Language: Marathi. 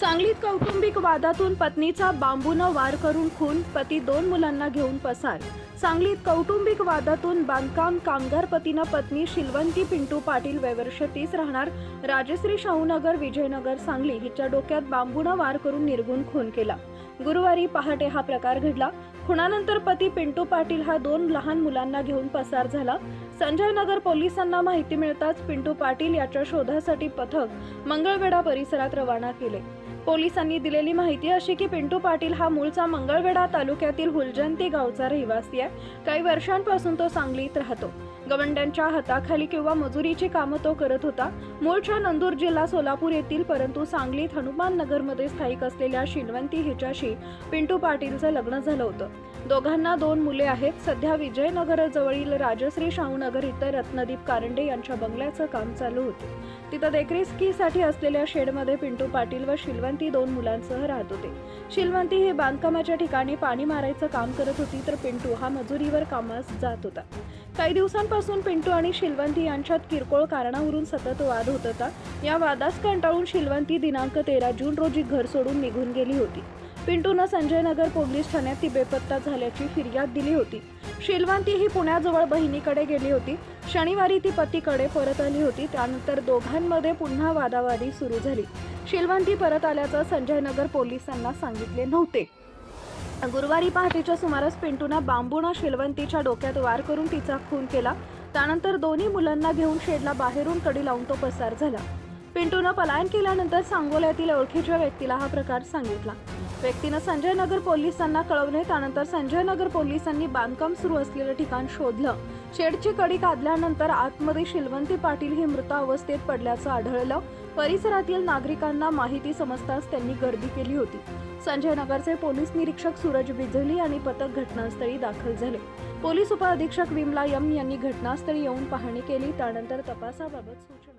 सांगलीत कौटुंबिक वादातून पत्नीचा बांबूनं वार करून खून पती दोन मुलांना घेऊन पसार. सांगलीत कौटुंबिक वादातून बांधकाम कामगार पतीनं पत्नी शिलवंती पिंटू पाटील वयवर्ष तीस राहणार. राजश्री शाहूनगर विजयनगर सांगली हिच्या डोक्यात बांबूनं वार करून निर्गुण खून केला. गुरुवारी पहाटे हा प्रकार घडला. खुणानंतर पती पिंटू पाटील हा दोन लहान मुलांना घेऊन पसार झाला. संजय नगर पोलिसांना माहिती मिळताच पिंटू पाटील याच्या शोधासाठी पथक मंगळवेढा परिसरात रवाना केले. पोलिसांनी दिलेली माहिती अशी की पिंटू पाटील हा मूळचा मंगळवेढा तालुक्यातील हुलजंती गावचा रहिवासी आहे. काही वर्षांपासून तो सांगलीत राहतो. गवंड्यांच्या हाताखाली किंवा मजुरीची कामं तो करत होता. मूळच्या नंदूर जिल्हा सोलापूर येथील परंतु सांगलीत हनुमान नगरमध्ये स्थायिक असलेल्या शिनवंती हिच्याशी पिंटू पाटीलचं लग्न झालं होतं. दोघांना दोन मुले आहेत. सध्या विजयनगरजवळील राजश्री शाहूनगर इथं रत्नदीप कारंडे यांच्या बंगल्याचं काम चालू होते. तिथं देखरेखीसाठी असलेल्या शेडमध्ये पिंटू पाटील व शिलवंती दोन मुलांसह राहत होते. शिलवंती ही बांधकामाच्या ठिकाणी पाणी मारायचं काम करत होती तर पिंटू हा मजुरीवर कामास जात होता. काही दिवसांपासून पिंटू आणि शिलवंती यांच्यात किरकोळ कारणावरून सतत वाद होत होता. या वादास कंटाळून शिलवंती दिनांक तेरा जून रोजी घर सोडून निघून गेली होती. पिंटूनं संजयनगर पोलीस ठाण्यात ती बेपत्ता झाल्याची फिर्याद दिली होती. शिलवंती ही पुण्याजवळ बहिणीकडे गेली होती. शनिवारी ती पतीकडे परत आली होती. त्यानंतर दोघांमध्ये पुन्हा वादावादी सुरू झाली. शिलवंती परत आल्याचं संजयनगर पोलिसांना सांगितले नव्हते. गुरुवारी पहाटेच्या सुमारास पिंटूनं बांबूनं शिलवंतीच्या डोक्यात वार करून तिचा खून केला. त्यानंतर दोन्ही मुलांना घेऊन शेडला बाहेरून कडी लावून तो पसार झाला. पिंटूनं पलायन केल्यानंतर सांगोल्यातील ओळखीच्या व्यक्तीला हा प्रकार सांगितला. व्यक्तीनं संजय नगर पोलिसांना कळवले त्यानंतर संजय नगर पोलिसांनी बांधकाम सुरू असलेलं ठिकाण शोधलं. शेडची कडी काढल्यानंतर आतमध्ये शिलवंती पाटील ही मृत अवस्थेत पडल्याचं आढळलं. परिसरातील नागरिकांना माहिती समजताच त्यांनी गर्दी केली होती. संजय नगरचे पोलीस निरीक्षक सूरज बिजली आणि पथक घटनास्थळी दाखल झाले. पोलीस उपअधीक्षक विमला यम यांनी घटनास्थळी येऊन पाहणी केली त्यानंतर तपासाबाबत सूचना